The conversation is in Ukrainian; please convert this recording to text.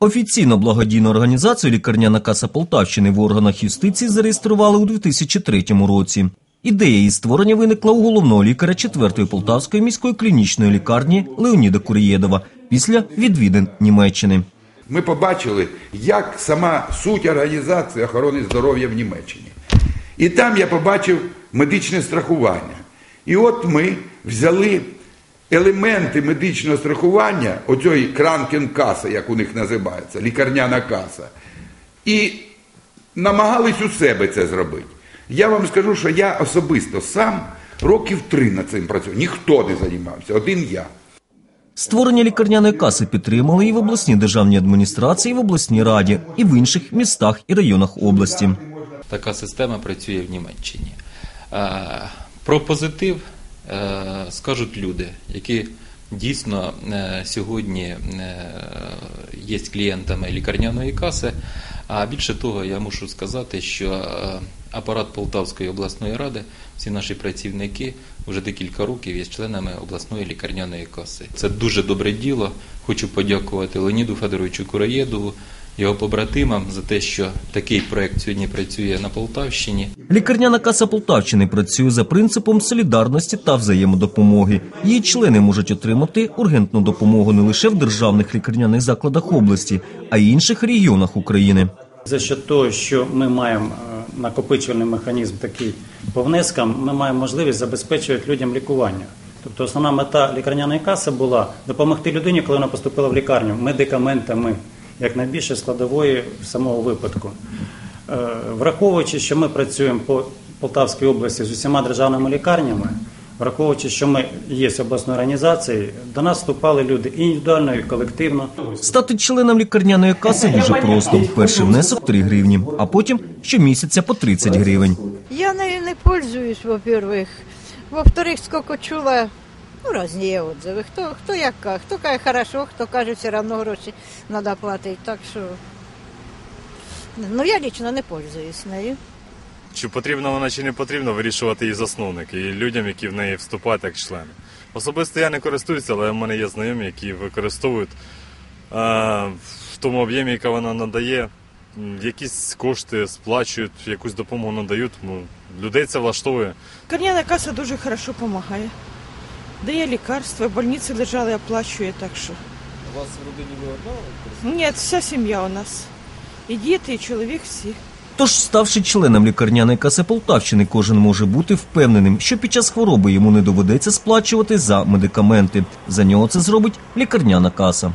Офіційно благодійну організацію Лікарняна каса Полтавщини в органах юстиції зареєстрували у 2003 році. Ідея її створення виникла у головного лікаря 4-ї Полтавської міської клінічної лікарні Леоніда Курієдова після відвідин Німеччини. Ми побачили, як сама суть організації охорони здоров'я в Німеччині. І там я побачив медичне страхування. І от ми взяли елементи медичного страхування, оцієї кранкенкаси, як у них називається, лікарняна каса, і намагались у себе це зробити. Я вам скажу, що я особисто сам років три над цим працював. Ніхто не займався, один я. Створення лікарняної каси підтримали і в обласній державній адміністрації, і в обласній раді, і в інших містах і районах області. Така система працює в Німеччині. Е, Про позитив скажуть люди, які дійсно е, сьогодні е, є клієнтами лікарняної каси. А більше того, я мушу сказати, що е, апарат Полтавської обласної ради, всі наші працівники вже декілька років є членами обласної лікарняної каси. Це дуже добре діло. Хочу подякувати Леоніду Федоровичу Кураєдову, його побратимам за те, що такий проект сьогодні працює на Полтавщині. Лікарняна каса Полтавщини працює за принципом солідарності та взаємодопомоги. Її члени можуть отримати ургентну допомогу не лише в державних лікарняних закладах області, а й інших регіонах України. За що того, що ми маємо е, накопичувальний механізм такий по внескам, ми маємо можливість забезпечувати людям лікування. Тобто основна мета лікарняної каси була допомогти людині, коли вона поступила в лікарню, медикаментами, як найбільше складової самого випадку. Е, Враховуючи, що ми працюємо по Полтавській області з усіма державними лікарнями, враховуючи, що ми є обласною організацією, до нас вступали люди і індивідуально, і колективно. Стати членом лікарняної каси дуже просто. Перший внесок 3 гривні, а потім щомісяця по 30 гривень. Я нею не пользуюсь, во-первых. Во-вторых, сколько чула, ну, разні є отзиви. Хто, хто як хто каже хорошо, хто каже, все одно гроші треба платити. Так що, ну, я лично не пользуюсь нею. Чи потрібна вона чи не потрібна, вирішувати її засновник і людям, які в неї вступають як члени. Особисто я не користуюся, але в мене є знайомі, які використовують е, в тому об'ємі, яка вона надає, якісь кошти сплачують, якусь допомогу надають. Ну, людей це влаштовує. Карняна каса дуже хорошо допомагає. Дає лікарства, в больниці лежали, оплачує, так що. У вас в родині ви одна? Ні, вся сім'я у нас. І діти, і чоловік всі. Тож, ставши членом лікарняної каси Полтавщини, кожен може бути впевненим, що під час хвороби йому не доведеться сплачувати за медикаменти. За нього це зробить лікарняна каса.